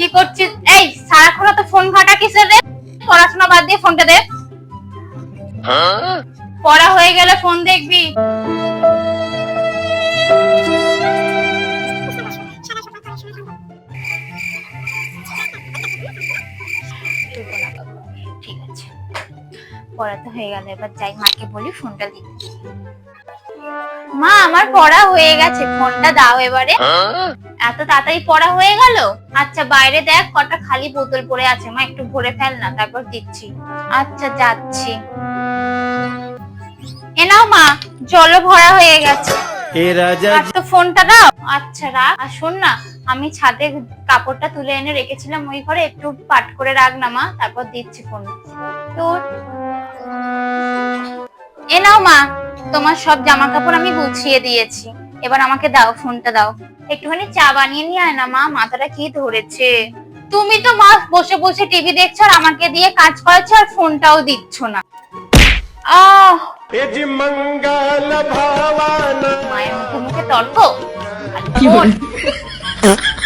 কি করছিস? এই সারাক্ষণ তো ফোন ঘাটা কিসের রে? পড়াশোনা বাদ দিয়ে ফোনটা দে। পড়া হয়ে গেলে ফোন দেখবি। ঠিক আছে। পড়া তো হয়ে গেল, এবার যাই মাকে বলি ফোনটা দিতে মা আমার পড়া হয়ে গেছে। ফোনটা দাও এবারে। হ্যাঁ? এত তাড়াতাড়ি পড়া হয়ে গেল? আচ্ছা বাইরে দেখ কটা খালি বোতল পড়ে আছে। মা একটু ভরে ফেল না তারপর দিচ্ছি। আচ্ছা যাচ্ছি। এ নাও মা জল ভরা হয়ে গেছে। তো ফোনটা দাও। আচ্ছা রাখ। আর শোন না আমি ছাদে কাপড়টা তুলে এনে রেখেছিলাম ওই ঘরে। একটু পাট করে রাখ না মা তারপর দিচ্ছি ফোন। তো এ নাও মা তোমার সব জামা কাপড় আমি গুছিয়ে দিয়েছি। এবার আমাকে দাও ফোনটা দাও। একটুখানি চা বানিয়ে নিয়ে আয় না মা মাথাটা কি ধরেছে? তুমি তো মা বসে বসে টিভি দেখছ আর আমাকে দিয়ে কাজ করেছ আর ফোনটাও দিচ্ছ না। আহ! মায়ের মুখে মুখে তর্ক?